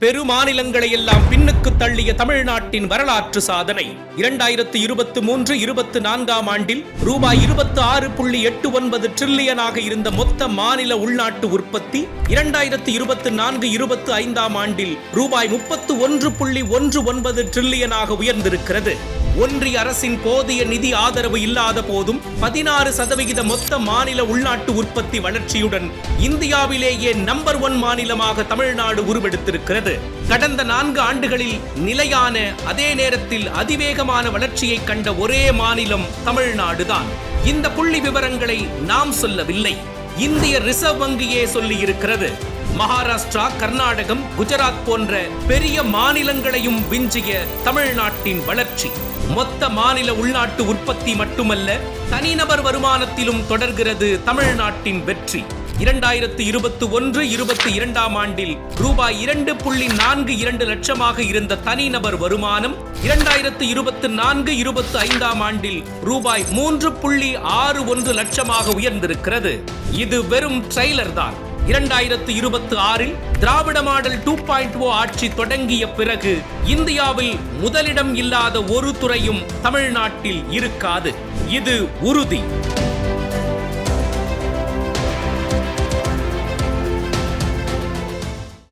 பெருமாநிலங்களை எல்லாம் பின்னுக்கு தள்ளிய தமிழ்நாட்டின் வரலாற்று சாதனை. இரண்டாயிரத்து இருபத்து மூன்று இருபத்து நான்காம் ஆண்டில் ரூபாய் இருபத்து ஆறு புள்ளி எட்டு ஒன்பது டிரில்லியனாக இருந்த மொத்த மாநில உள்நாட்டு உற்பத்தி இரண்டாயிரத்து இருபத்து நான்கு இருபத்து ஐந்தாம் ஆண்டில் ரூபாய் முப்பத்து ஒன்று புள்ளி ஒன்று ஒன்பது டிரில்லியனாக உயர்ந்திருக்கிறது. ஒன்றிய அரசின் போதிய நிதி ஆதரவு இல்லாத போதும் பதினாறு சதவிகித மொத்த மாநில உள்நாட்டு உற்பத்தி வளர்ச்சியுடன் இந்தியாவிலேயே நம்பர் ஒன் மாநிலமாக தமிழ்நாடு உருவெடுத்திருக்கிறது. கடந்த நான்கு ஆண்டுகளில் நிலையான அதே நேரத்தில் அதிவேகமான வளர்ச்சியை கண்ட ஒரே மாநிலம் தமிழ்நாடுதான். இந்த புள்ளி விவரங்களை நாம் சொல்லவில்லை. இந்திய ரிசர்வ் வங்கியே சொல்லியிருக்கிறது. மகாராஷ்டிரா கர்நாடகம் குஜராத் போன்ற பெரிய மாநிலங்களையும் விஞ்சிய தமிழ்நாட்டின் வளர்ச்சி. மொத்த மாநில உள்நாட்டு உற்பத்தி மட்டுமல்ல தனிநபர் வருமானத்திலும் தொடர்கிறது தமிழ்நாட்டின் வெற்றி. இரண்டாயிரத்து இருபத்தி ஒன்று இருபத்தி இரண்டாம் ஆண்டில் ரூபாய் இரண்டு புள்ளி நான்கு இரண்டு லட்சமாக இருந்த தனிநபர் வருமானம் இரண்டாயிரத்து இருபத்தி நான்கு இருபத்தி ஐந்தாம் ஆண்டில் ரூபாய் மூன்று புள்ளி ஆறு ஒன்று லட்சமாக உயர்ந்திருக்கிறது. இது வெறும் ட்ரெய்லர் தான். இரண்டாயிரத்து இருபத்தி ஆறில் Dravida model two point O ஆட்சி தொடங்கிய பிறகு இந்தியாவில் முதலிடம் இல்லாத ஒரு துறையும் தமிழ்நாட்டில் இருக்காது. இது உறுதி.